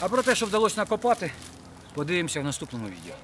А про те, що вдалося накопати, подивимося в наступному відео.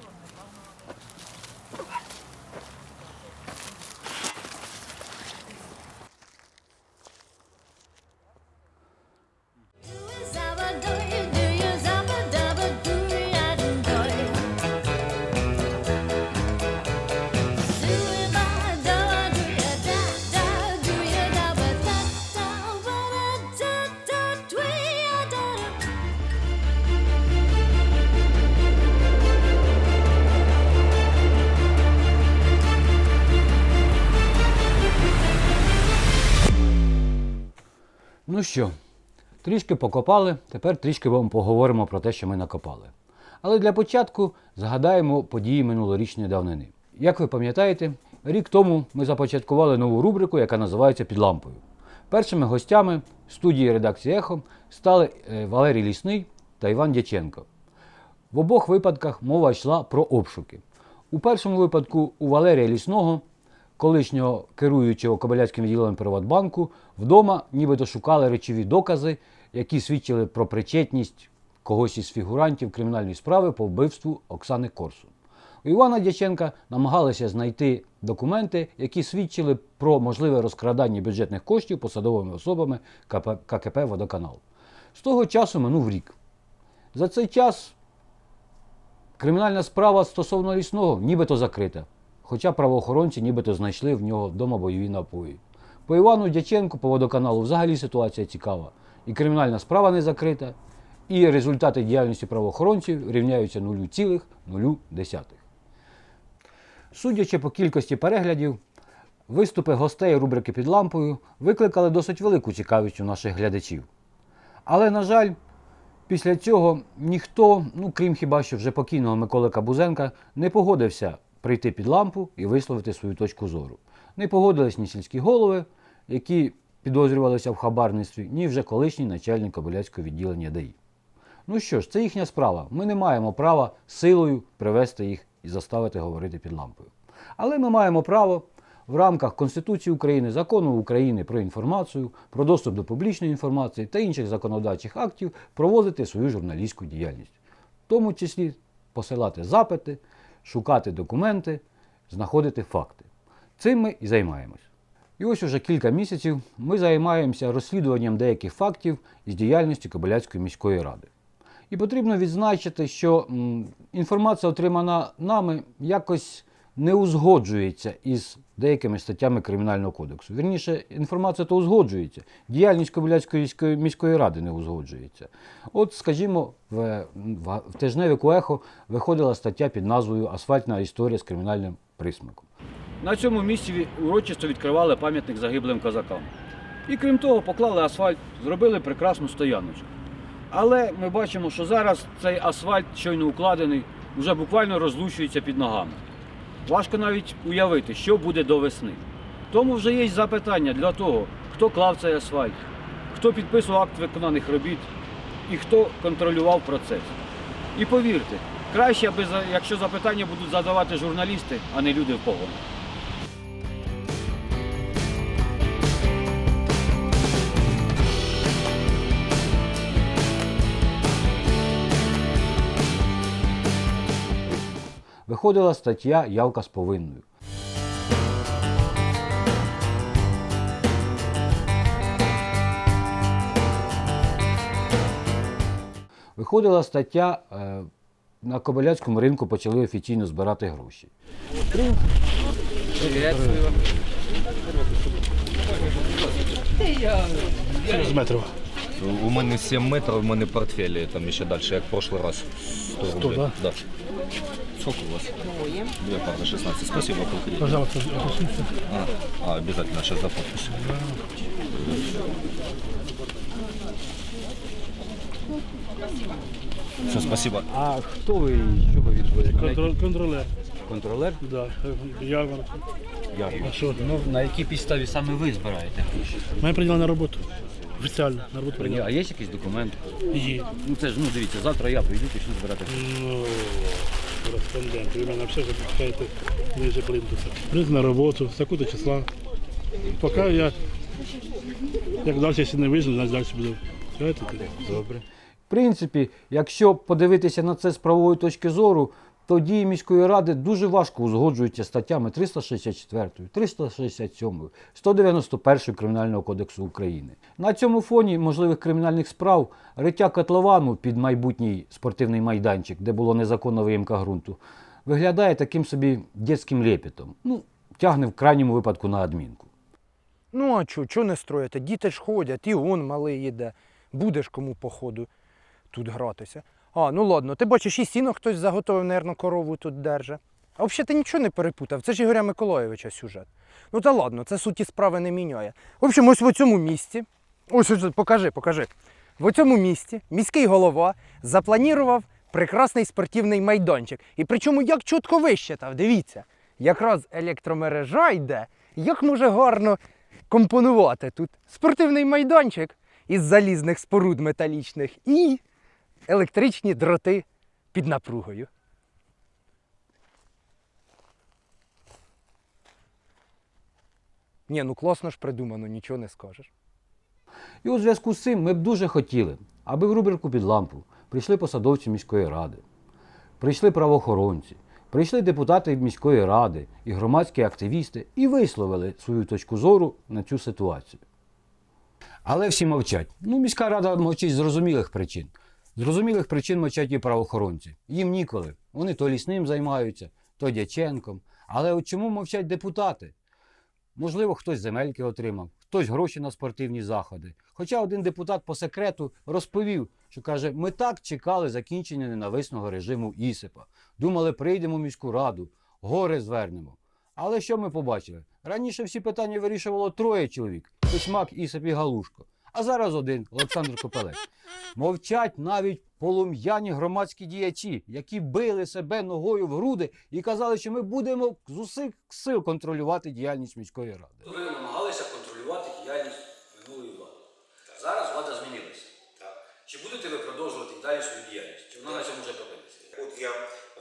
Ну що, трішки покопали, тепер трішки вам поговоримо про те, що ми накопали. Але для початку згадаємо події минулорічної давнини. Як ви пам'ятаєте, рік тому ми започаткували нову рубрику, яка називається Під лампою. Першими гостями студії редакції Ехо стали е, Валерій Лісний та Іван Дяченко. В обох випадках мова йшла про обшуки. У першому випадку у Валерія Лісного, колишнього керуючого Кобиляцьким відділенням Приватбанку, вдома нібито шукали речові докази, які свідчили про причетність когось із фігурантів кримінальної справи по вбивству Оксани Корсун. У Івана Дяченка намагалися знайти документи, які свідчили про можливе розкрадання бюджетних коштів посадовими особами ККП Водоканал. З того часу минув рік. За цей час Кримінальна справа стосовно лісного нібито закрита, хоча правоохоронці нібито знайшли в нього вдома бойові напої. По Івану Дяченку по водоканалу взагалі ситуація цікава. І кримінальна справа не закрита, і результати діяльності правоохоронців рівняються 0,0. Судячи по кількості переглядів, виступи гостей рубрики під лампою викликали досить велику цікавість у наших глядачів. Але, на жаль, Після цього ніхто, ну крім хіба що вже покійного Миколи Кабузенка, не погодився прийти під лампу і висловити свою точку зору. Не погодились ні сільські голови, які підозрювалися в хабарництві, ні вже колишній начальник Кобиляцького відділення ДАІ. Ну що ж, це їхня справа. Ми не маємо права силою привести їх і заставити говорити під лампою. Але ми маємо право в рамках Конституції України, закону України про інформацію, про доступ до публічної інформації та інших законодавчих актів проводити свою журналістську діяльність, в тому числі посилати запити, шукати документи, знаходити факти. Цим ми і займаємось. І ось уже кілька місяців ми займаємося розслідуванням деяких фактів із діяльності Кобиляцької міської ради. І потрібно відзначити, що інформація, отримана нами, якось не узгоджується із деякими статтями Кримінального кодексу. Вірніше, інформація то узгоджується. Діяльність Кобиляцької міської, ради не узгоджується. От, скажімо, в, в, в тижневику ехо виходила стаття під назвою Асфальтна історія з кримінальним присмаком. На цьому місці урочисто відкривали пам'ятник загиблим козакам. І крім того, поклали асфальт, зробили прекрасну стояночку. Але ми бачимо, що зараз цей асфальт, щойно укладений, вже буквально розлущується під ногами. Важко навіть уявити, що буде до весни. Тому вже є запитання для того, хто клав цей асфальт, хто підписував акт виконаних робіт і хто контролював процес. І повірте, краще, якщо запитання будуть задавати журналісти, а не люди в погонах. Виходила стаття Явка з повинною. Виходила стаття е, на Кобиляцькому ринку почали офіційно збирати гроші. З метрів. У мене 7 метрів, у мене портфелі там ще далі, як в прошлый раз. 100 рублей. да? Да. Сколько у вас? Две пары, 16. Спасибо, полкредит. Пожалуйста, опустіться. А, а, обязательно, сейчас за подпись. Все, спасибо. А хто ви і що ви відповідаєте? Контроль, контролер. Контролер? Да. Ярмарок. А що? Ну, на якій підставі саме ви збираєте? Мене прийняли на роботу. Офіціально на роботу А є якийсь документ? Є. Ну це ж, ну дивіться, завтра я прийду, почну збирати. Ну, кореспондент. Ви мене все запускаєте ниже плинтуса. Прийти на роботу, з такого числа. Поки я, як далі, якщо не вижу, значить далі буду. Знаєте, Добре. принципі, якщо подивитися на це з правової точки зору, то дії міської ради дуже важко узгоджуються статтями 364, 367, 191 Кримінального кодексу України. На цьому фоні можливих кримінальних справ риття котловану під майбутній спортивний майданчик, де було незаконна виїмка ґрунту, виглядає таким собі дитячим лепетом. Ну, тягне в крайньому випадку на адмінку. Ну а чо, чо не строїте? Діти ж ходять, і он малий їде. Будеш кому походу тут гратися. А, ну ладно, ти бачиш, і сіно хтось заготовив, напевно, корову тут держа. А взагалі ти нічого не перепутав, це ж Ігоря Миколайовича сюжет. Ну та ладно, це суті справи не міняє. В общем, ось в цьому місці, ось, ось покажи, покажи. В цьому місці міський голова запланував прекрасний спортивний майданчик. І причому як чітко вищитав, дивіться, якраз електромережа йде, як може гарно компонувати тут спортивний майданчик із залізних споруд металічних і електричні дроти під напругою. Ні, ну класно ж придумано, нічого не скажеш. І у зв'язку з цим ми б дуже хотіли, аби в рубрику під лампу прийшли посадовці міської ради, прийшли правоохоронці, прийшли депутати міської ради і громадські активісти і висловили свою точку зору на цю ситуацію. Але всі мовчать. Ну, міська рада мовчить з зрозумілих причин. Зрозумілих причин мовчать і правоохоронці. Їм ніколи. Вони то лісним займаються, то Дяченком. Але от чому мовчать депутати? Можливо, хтось земельки отримав, хтось гроші на спортивні заходи. Хоча один депутат по секрету розповів, що каже: ми так чекали закінчення ненависного режиму Ісипа. Думали, прийдемо в міську раду, гори звернемо. Але що ми побачили? Раніше всі питання вирішувало троє чоловік: Письмак, Ісип і Галушко. А зараз один Олександр Копелець. Мовчать навіть полум'яні громадські діячі, які били себе ногою в груди і казали, що ми будемо з усіх сил контролювати діяльність міської ради. Ви намагалися контролювати діяльність минулої влади. Зараз влада змінилася. Чи будете ви продовжувати далі свою діяльність? Чи вона на цьому вже зупиниться? От я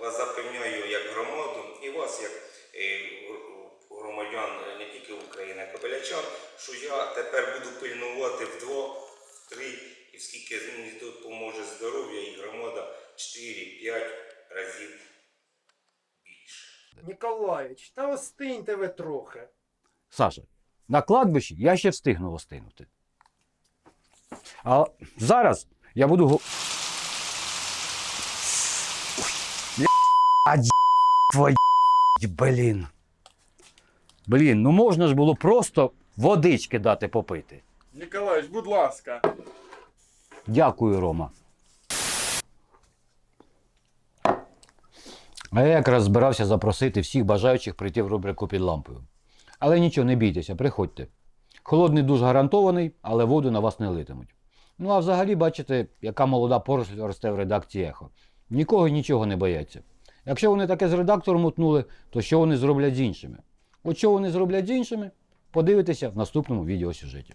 вас запевняю як громаду і вас як е, громадян е, не тільки України, а кобилячан, що я тепер буду пильнувати в два, в три, і скільки мені допоможе здоров'я і громада 4-5 разів більше. Ніколаїч, та остиньте ви трохи. Саша, на кладбищі я ще встигну остинути. А зараз я буду. го- Ой, А, твої, блін. Блін, ну можна ж було просто водички дати попити. Ніколаїч, будь ласка. Дякую, Рома. А я якраз збирався запросити всіх бажаючих прийти в рубрику під лампою. Але нічого, не бійтеся, приходьте. Холодний душ гарантований, але воду на вас не литимуть. Ну а взагалі, бачите, яка молода поросль росте в редакції ехо. Нікого і нічого не бояться. Якщо вони таке з редактором утнули, то що вони зроблять з іншими? От що вони зроблять з іншими, подивитеся в наступному відеосюжеті.